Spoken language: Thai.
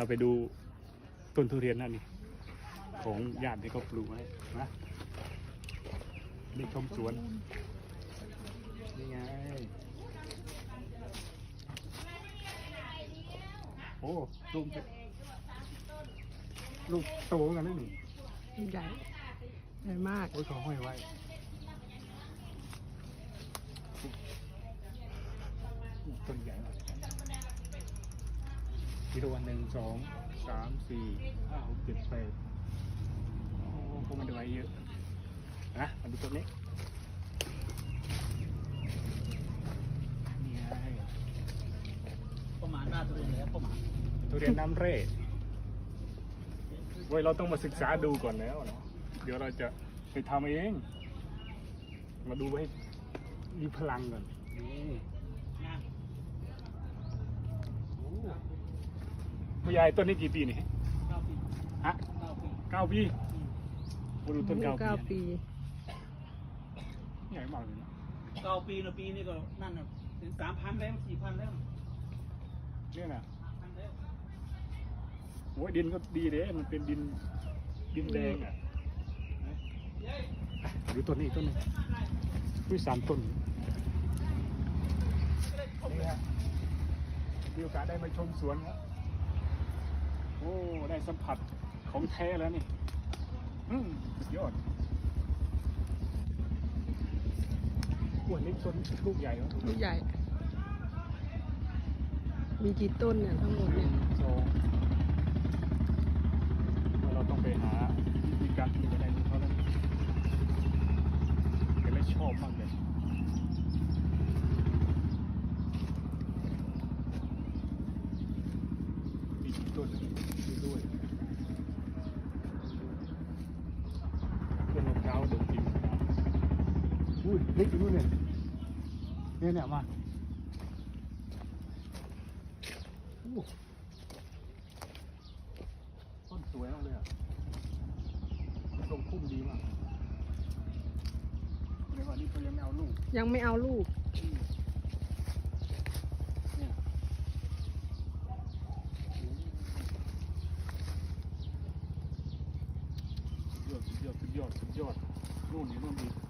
เราไปดูต้นทุเรียนนั่นนี่ของญาติที่เขาปลูกไว้นะนี่ชมสวนนี่ไงโอ้ลูกจะลูกโตกันแล้วนี่ใหญ่ใหญ่มากโอ้ยเขาห้อยไว้ต้นใหญ่มาก กิโลวันหนึ่งสองสามสี่ห้าหกเจ็ดแปดโอ้คงไม่ได้ไว้เยอะนะมาดูต้นนี้นี่ไงประมาณหน้าตัวเองแล้วประมาณทุเรียนน้ำเร่เว้ยเราต้องมาศึกษาดูก่อนแล้วเนาะเดี๋ยวเราจะไปทำเอง มาดูให้มีพลังก่อนนี่ นะ โอ้ ผู้ใหญ่ต้นนี้กี่ปีนี่เก้าปีฮะเก้าปีเก้าปีมาดูต้นเก้าปีเก้าปีใหญ่มากเลยนะเก้าปีนะปีนี้ก็นั่นน่ะถึงสามพันแล้วสี่พันแล้วเนี่ยนะพันแล้วโอ้ยดินก็ดีเด้มันเป็นดินดินแดงอะดูต้นนี้ต้นนี้อุ้ยสามต้นนี่ฮะมีโอกาสได้มาชมสวนครับโอ้ได้ สัมผัสของแท้แล้วนี่อืมสุดยอดโอ้ยนี่ต้นลูกใหญ่เนอะลูกใหญ่ มีกี่ต้นเนี่ยทั้งหมดเนี่ยสองเราต้องไปหาวิธีการปลูกอะไรของเขาแล้วเห็นแล้วชอบมากเลยมีกี่ ต้นนะดูด้วยต้นมะพร้าวดกจริงอุ้ยเล็กอยู่นู่นเนี่ยเนี่ยเนี่ยมาโอ้ต้นสวยมากเลยอะทรงพุ่มดีมากในวันนี้เขายังไม่เอาลูก ยังไม่เอาลูก เนี่ย สุดยอดสุ